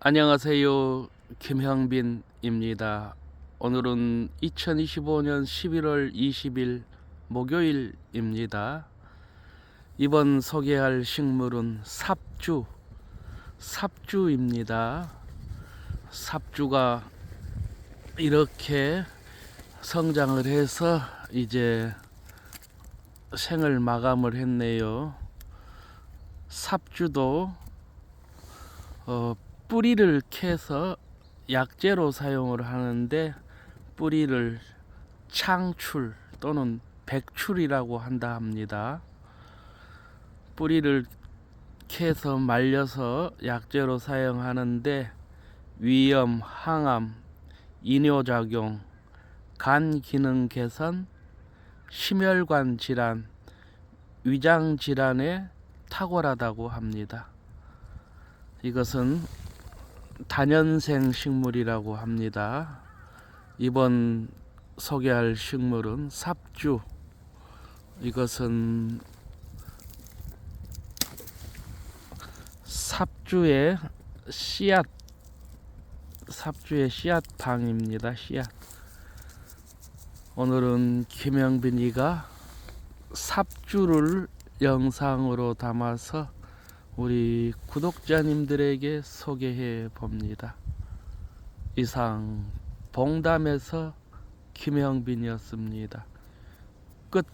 안녕하세요. 김형빈입니다. 오늘은 2025년 11월 20일 목요일입니다. 이번 소개할 식물은 삽주, 삽주입니다. 삽주가 이렇게 성장을 해서 이제 생을 마감을 했네요. 삽주도 어, 뿌리를 캐서 약재로 사용을 하는데 뿌리를 창출 또는 백출이라고 한다 합니다. 뿌리를 캐서 말려서 약재로 사용하는데 위염, 항암, 이뇨작용, 간 기능 개선, 심혈관 질환, 위장 질환에 탁월하다고 합니다. 이것은 단연생 식물이라고 합니다. 이번 소개할 식물은 삽주. 이것은 삽주의 씨앗, 삽주의 씨앗 방입니다. 씨앗. 오늘은 김영빈이가 삽주를 영상으로 담아서 우리 구독자님들에게 소개해 봅니다. 이상 봉담에서 김영빈이었습니다. 끝.